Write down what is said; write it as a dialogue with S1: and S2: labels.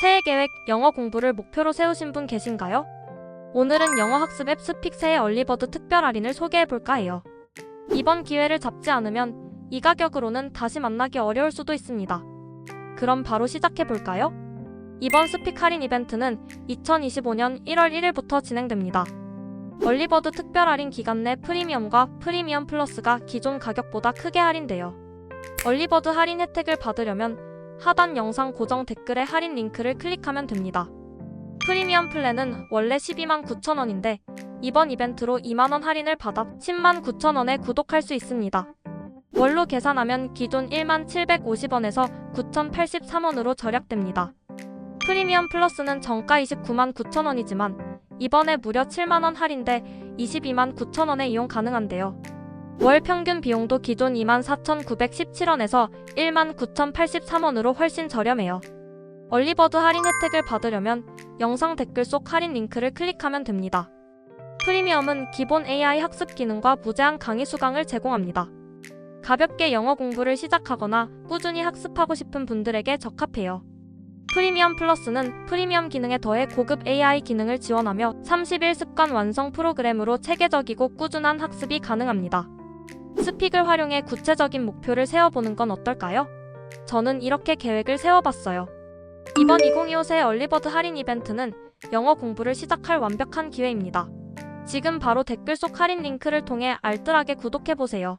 S1: 새해 계획 영어 공부를 목표로 세우신 분 계신가요? 오늘은 영어 학습 앱 스픽 새해 얼리버드 특별 할인을 소개해 볼까 해요. 이번 기회를 잡지 않으면 이 가격으로는 다시 만나기 어려울 수도 있습니다. 그럼 바로 시작해 볼까요? 이번 스픽 할인 이벤트는 2025년 1월 1일부터 진행됩니다. 얼리버드 특별 할인 기간 내 프리미엄과 프리미엄 플러스가 기존 가격보다 크게 할인돼요. 얼리버드 할인 혜택을 받으려면 하단 영상 고정 댓글에 할인 링크를 클릭하면 됩니다. 프리미엄 플랜은 원래 12만 9천 원인데 이번 이벤트로 2만 원 할인을 받아 10만 9천 원에 구독할 수 있습니다. 월로 계산하면 기존 1만 750원에서 9,083원으로 절약됩니다. 프리미엄 플러스는 정가 29만 9천 원이지만 이번에 무려 7만 원 할인돼 22만 9천 원에 이용 가능한데요. 월 평균 비용도 기존 2만 4,917원에서 1만 9,083원으로 훨씬 저렴해요. 얼리버드 할인 혜택을 받으려면 영상 댓글 속 할인 링크를 클릭하면 됩니다. 프리미엄은 기본 AI 학습 기능과 무제한 강의 수강을 제공합니다. 가볍게 영어 공부를 시작하거나 꾸준히 학습하고 싶은 분들에게 적합해요. 프리미엄 플러스는 프리미엄 기능에 더해 고급 AI 기능을 지원하며 30일 습관 완성 프로그램으로 체계적이고 꾸준한 학습이 가능합니다. 스픽을 활용해 구체적인 목표를 세워보는 건 어떨까요? 저는 이렇게 계획을 세워봤어요. 이번 2025 새 얼리버드 할인 이벤트는 영어 공부를 시작할 완벽한 기회입니다. 지금 바로 댓글 속 할인 링크를 통해 알뜰하게 구독해보세요.